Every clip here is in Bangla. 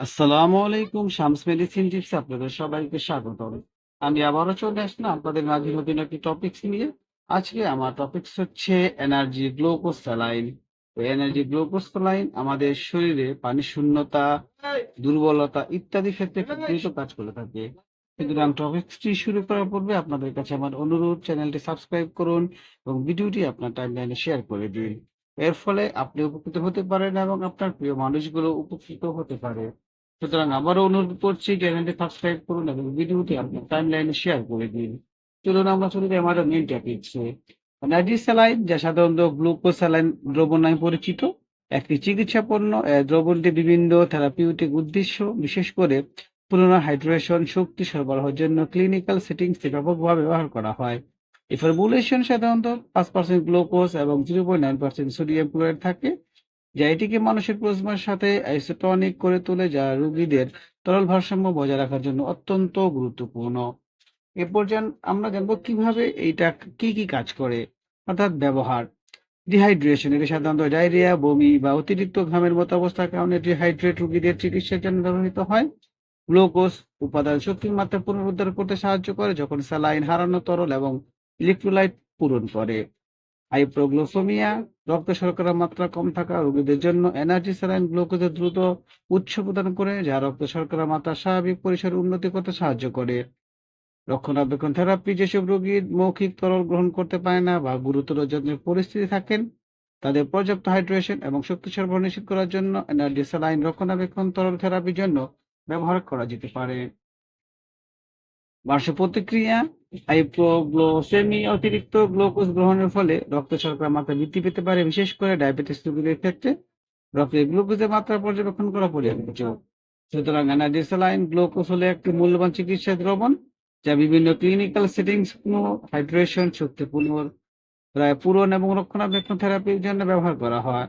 আসসালামু আলাইকুম, শামস মেডিসিন টিপস আপনাদের সবাইকে স্বাগতম। আমি আবারও চলে আসলাম আপনাদের মাঝে নতুন একটি টপিকস নিয়ে। আজকে আমার টপিকস হচ্ছে এনার্জি গ্লুকোজ স্যালাইন তো এনার্জি গ্লুকোজ স্যালাইন আমাদের শরীরে পানি শূন্যতা, দুর্বলতা ইত্যাদি ক্ষেত্রে দ্রুত কাজ করে থাকে। সুতরাং টপিকসটি শুরু করার পূর্বে আপনাদের কাছে আমার অনুরোধ, চ্যানেলটি সাবস্ক্রাইব করুন এবং ভিডিওটি আপনার টাইমলাইনে শেয়ার করে দিন। এর ফলে আপনি উপকৃত হতে পারেন এবং আপনার প্রিয় মানুষগুলো উপকৃত হতে পারে। সুতরাং আবারও অনুরোধ করছি চ্যানেলটি সাবস্ক্রাইব করুন এবং ভিডিওটি আপনার টাইম লাইনে শেয়ার করে দিন। চলুন আমরা যাই আমাদের মেন টপিকসে এনার্জি স্যালাইন যা সাধারণত গ্লুকোজ স্যালাইন দ্রবণ নামে পরিচিত। একটি চিকিৎসা পণ্য দ্রবণটি বিভিন্ন থেরাপিউটিক উদ্দেশ্য, বিশেষ করে পুনরায় হাইড্রেশন শক্তি সরবরাহের জন্য ক্লিনিক্যাল সেটিংসে ব্যাপকভাবে ব্যবহার করা হয়। এই ফর্মুলেশন সাধারণত পাঁচ পার্সেন্ট গ্লুকোজ এবং zero point nine percent sodium chloride থাকে। যা এটিকে মানুষের প্লাজমার সাথে আইসোটনিক করে তোলে, যা রোগীদের তরল ভারসাম্য বজায় রাখার জন্য অত্যন্ত গুরুত্বপূর্ণ। এ পর্যায়ে আমরা জানব কীভাবে এইটা কি কি কাজ করে, অর্থাৎ ব্যবহার। ডিহাইড্রেশন এটি সাধারণত ডায়রিয়া বমি বা অতিরিক্ত ঘামের মতো অবস্থার কারণে ডিহাইড্রেট রোগীদের চিকিৎসার জন্য ব্যবহৃত হয়। গ্লুকোজ উপাদান শক্তির মাত্রা পুনরুদ্ধার করতে সাহায্য করে, যখন স্যালাইন হারানো তরল এবং ইলেকট্রোলাইট পূরণ করে। হাইপ্রোগ্লোসোমিয়া, রক্ত শর্করার মাত্রা কম থাকা রোগীদের জন্য এনার্জি স্যালাইন গ্লুকোজের দ্রুত উৎস প্রদান করে, যা রক্ত শর্করার মাত্রা স্বাভাবিক পরিসরে উন্নতি করতে সাহায্য করে। রক্ষণাবেক্ষণ থেরাপি যেসব রোগীর মৌখিক তরল গ্রহণ করতে পারে না বা গুরুতর যত্নের পরিস্থিতি থাকেন, তাদের পর্যাপ্ত হাইড্রেশন এবং শক্তি সরবরাহ নিশ্চিত করার জন্য এনার্জি স্যালাইন রক্ষণাবেক্ষণ তরল থেরাপির জন্য ব্যবহার করা যেতে পারে। পার্শ্ব প্রতিক্রিয়া হাইপোগ্লোসেমি অতিরিক্ত গ্লুকোজ গ্রহণের ফলে রক্ত শর্করার মাত্রা বৃদ্ধি পেতে পারে, বিশেষ করে ডায়াবেটিস রোগীদের ক্ষেত্রে। রক্তে গ্লুকোজের মাত্রা পর্যবেক্ষণ করা পরিহার্য সুতরাং এনার্জি গ্লুকোজ হলো একটি মূল্যবান চিকিৎসা দ্রবণ, যা বিভিন্ন ক্লিনিক্যাল সেটিংস হাইড্রেশন শক্তি পুনরায় পূরণ এবং রক্ষণাবেক্ষণ থেরাপির জন্য ব্যবহার করা হয়।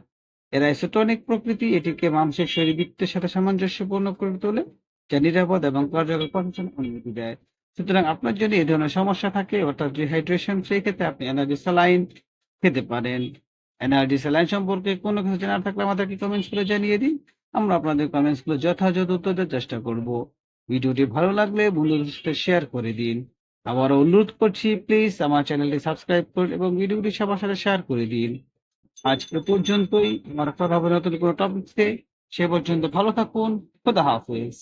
এর আইসোটনিক প্রকৃতি এটিকে মাংসের শরীরবৃত্তের সাথে সামঞ্জস্যপূর্ণ করে তোলে, যা নিরাপদ এবং কার্যকর পাচনের অনুমতি দেয়। সুতরাং আপনার যদি এই ধরনের সমস্যা থাকে, অর্থাৎ ডিহাইড্রেশন সেই ক্ষেত্রে আপনি এনার্জি স্যালাইন খেতে পারেন। এনার্জি স্যালাইন সম্পর্কে কোনো কিছু জানার থাকলে আমাদেরকে কমেন্টস করে জানিয়ে দিন। আমরা আপনাদের কমেন্টসগুলো যথাযথ উত্তর দেওয়ার চেষ্টা করব। ভিডিওটি ভালো লাগলে বন্ধুদের শেয়ার করে দিন। আবার অনুরোধ করছি প্লিজ আমার চ্যানেলটি সাবস্ক্রাইব করুন এবং ভিডিওটি সবার সাথে শেয়ার করে দিন। আজকে পর্যন্তই। আমার কথা হবে নতুন কোনো টপিকসে সে পর্যন্ত ভালো থাকুন। খোদা হাফেজ।